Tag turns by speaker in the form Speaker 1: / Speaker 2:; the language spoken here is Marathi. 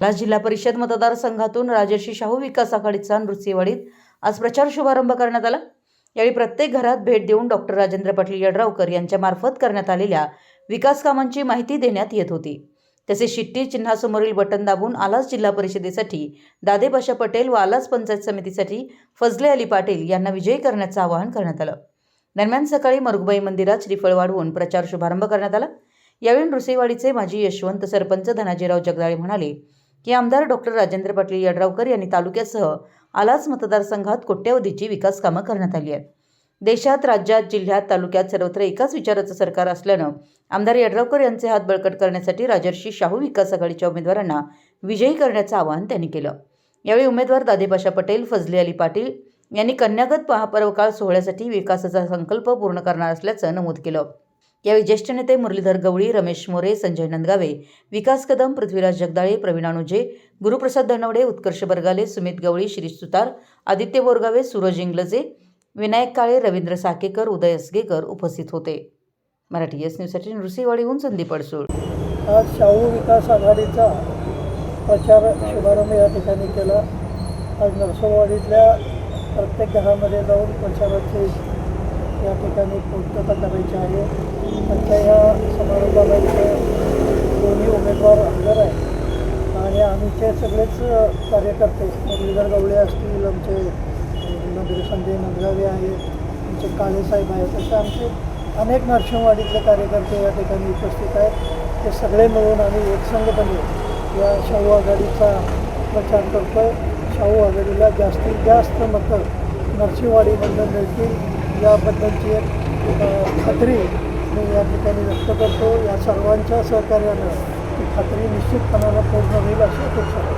Speaker 1: आलास जिल्हा परिषद मतदारसंघातून राजर्षी शाहू विकास आघाडीचा नृसिंहवाडीत आज प्रचार शुभारंभ करण्यात आला. यावेळी प्रत्येक घरात भेट देऊन डॉक्टर राजेंद्र पाटील यड्रावकर यांच्या मार्फत करण्यात आलेल्या विकास कामांची माहिती देण्यात येत होती. तसेच शिट्टी चिन्हासमोरील बटन दाबून आलास जिल्हा परिषदेसाठी दादेबाशा पटेल व आलास पंचायत समितीसाठी फजले अली पाटील यांना विजयी करण्याचं आवाहन करण्यात आलं. दरम्यान सकाळी मरुगबाई मंदिरात श्रीफळ वाढवून प्रचार शुभारंभ करण्यात आला. यावेळी नृसिंहवाडीचे माजी यशवंत सरपंच धनाजीराव जगदाळे म्हणाले की आमदार डॉक्टर राजेंद्र पाटील यड्रावकर यांनी तालुक्यासह आलाच मतदारसंघात कोट्यवधीची विकास कामं करण्यात आली आहेत. देशात राज्यात जिल्ह्यात तालुक्यात सर्वत्र एकाच विचाराचं सरकार असल्यानं आमदार यड्रावकर यांचे हात बळकट करण्यासाठी राजर्षी शाहू विकास आघाडीच्या उमेदवारांना विजयी करण्याचं आवाहन त्यांनी केलं. यावेळी उमेदवार दादेपाशा पटेल फजले अली पाटील यांनी कन्यागत महापर्वकाळ सोहळ्यासाठी विकासाचा संकल्प पूर्ण करणार असल्याचं नमूद केलं. यावेळी ज्येष्ठ नेते मुरलीधर गवळी रमेश मोरे संजय नंदगावे विकास कदम पृथ्वीराज जगदाळे प्रवीण अनुजे गुरुप्रसाद दणवडे उत्कर्ष बरगाले सुमित गवळी शिरीष सुतार आदित्य बोरगावे सूरज इंग्लजे विनायक काळे रवींद्र साकेकर उदय असगेकर उपस्थित होते. मराठी एस न्यूजसाठी नृसिंहवाडीहून संदीप अडसूळ.
Speaker 2: आज शाहू विकास आघाडीचा प्रचार शुभारंभ या ठिकाणी केला. आज नरसोबावाडीतल्या प्रत्येक घरामध्ये जाऊन प्रचाराची या ठिकाणी पूर्तता करायची आहे. आजच्या या समारंभाला इथे दोन्ही उमेदवार हजर आहेत. आणि आमचे सगळेच कार्यकर्ते मुरलीधर गवळे असतील आमचे नंदरे संजय नंदगावे आहेत आमचे काळेसाहेब आहेत. असे आमचे अनेक नरसिंहवाडीतले कार्यकर्ते या ठिकाणी उपस्थित आहेत. ते सगळे मिळून आम्ही एकसंघपणे या शाहू आघाडीचा प्रचार करतो आहे शाहू आघाडीला जास्तीत जास्त मतं नरसिंहवाडीमधून मिळतील. याबद्दलची एक खात्री मी या ठिकाणी व्यक्त करतो. या सर्वांच्या सहकार्यानं ती खात्री निश्चितपणानं पूर्ण होईल अशी अपेक्षा आहे